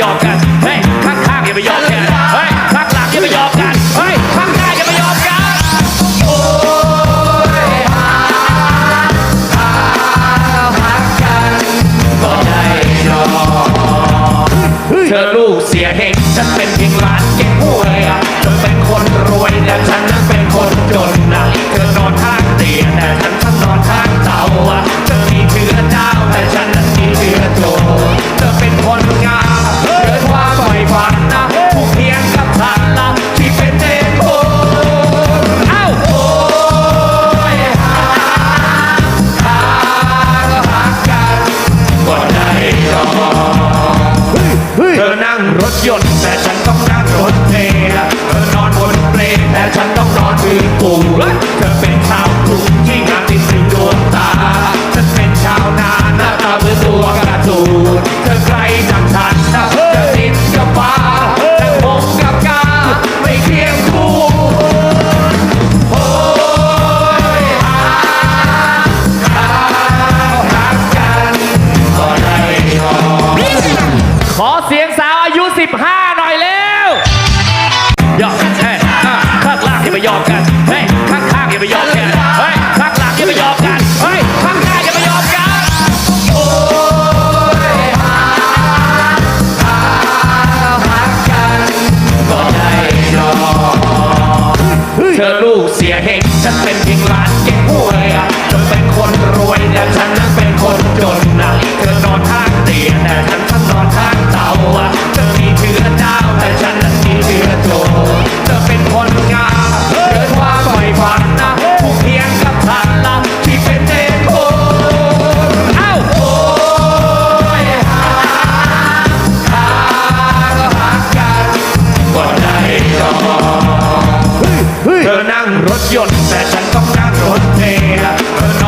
ยอมกัน เฮ้ย ข้างๆอย่าไปยอมกัน เฮ้ย ข้างหลังอย่าไปยอมกัน เฮ้ย ข้างหน้าอย่าไปยอมกันเธอลูกเสียเฮงฉันเป็นเพียงหลานเก็บหวยอะเธอเป็นคนรวยแต่ฉันนั้นเป็นคนจน รถยนต์แต่ฉันต้องนั่ง 15 หน่อยเร็วยอมเฮ้ยอะข้างล่างอย่าไปยอมกันเฮ้ยข้างข้างๆอย่าไปยอมกันเฮ้ยข้างหลังอย่าไปยอมกันเฮ้ยข้างหน้าอย่าไปยอมกันโอ้ยหาหาหากันก็ได้รอเธอลูกเสียเฮงฉันเป็นเพียงหลานเก็บหว รถยนต์แต่ฉันต้องนั่งรถเมล์เธอน